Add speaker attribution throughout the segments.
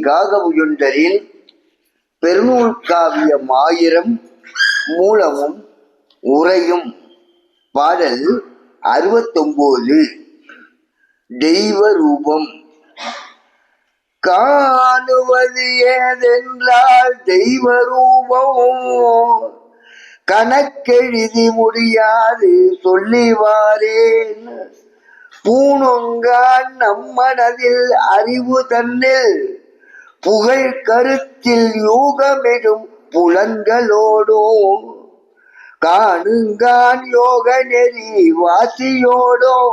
Speaker 1: காகவுயுண்டரின் பெருநூல் காவியம் ஆயிரம் மூலமும் உரையும் பாடல் அறுபத்தொன்பது தெய்வ ரூபம் காணுவது ஏதென்றால் தெய்வ ரூபம் கணக்கெழுதி முடியாது சொல்லிவாரேன். பூணுங்கான் நம்மனதில் அறிவு தன்னில் புகழ் கருத்தில் யூகமிடும் புலன்களோடும் காணுங்கான் யோக நெறி வாசியோடோ.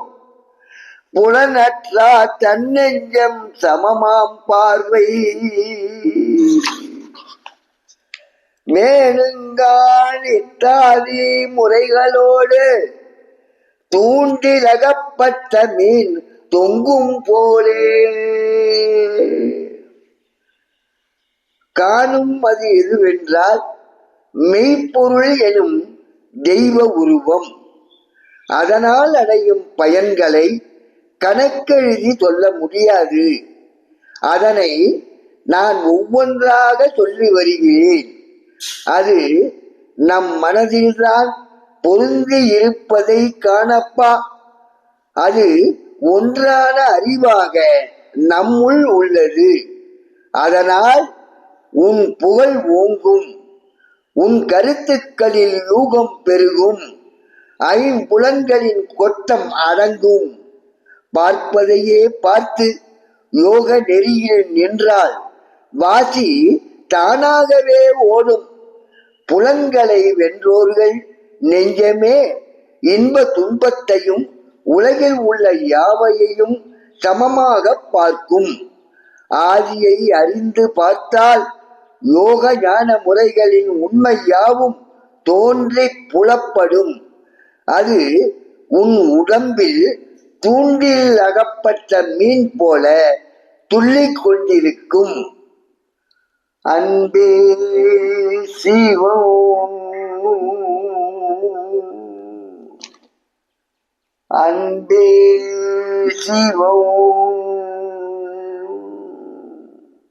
Speaker 1: புலனற்றா தன்னெஞ்சம் சமமாம் பார்வை. மேலுங்கான் இத்தாதி முறைகளோடு தூண்டிலகப்பட்ட மீன் தொங்கும் போலே. காணும் அது எதுவென்றால் மெய்ப்பொருள் எனும் தெய்வ உருவம். அதனால் அடையும் பயன்களை கணக்கெழுதி சொல்ல முடியாது. அதனை நான் ஒவ்வொன்றாக சொல்லி வருகிறேன். அது நம் மனதில்தான் பொருந்தி இருப்பதை காணப்பா. அது ஒன்றான அறிவாக நம்முள் உள்ளது. அதனால் உன் புகழ் ஓங்கும். உன் கருத்துக்களில் யூகம் பெருகும். ஐம்புலன்களின் கொட்டம் அடங்கும். பார்ப்பதையே பார்த்து யோக நெறியில் நின்றால் வாசி தானாகவே ஓடும். புலன்களை வென்றோர்கள் நெஞ்சமே இன்ப துன்பத்தையும் உலகில் உள்ள யாவையையும் சமமாக பார்க்கும். ஆதியை அறிந்து பார்த்தால் யோக ஞான முறைகளின் உண்மை யாவும் தோன்றி புலப்படும். அது உன் உடம்பில் தூண்டில் அகப்பட்ட மீன் போல துள்ளிக் கொண்டிருக்கும். அன்பே சிவம் அன்பே சிவம்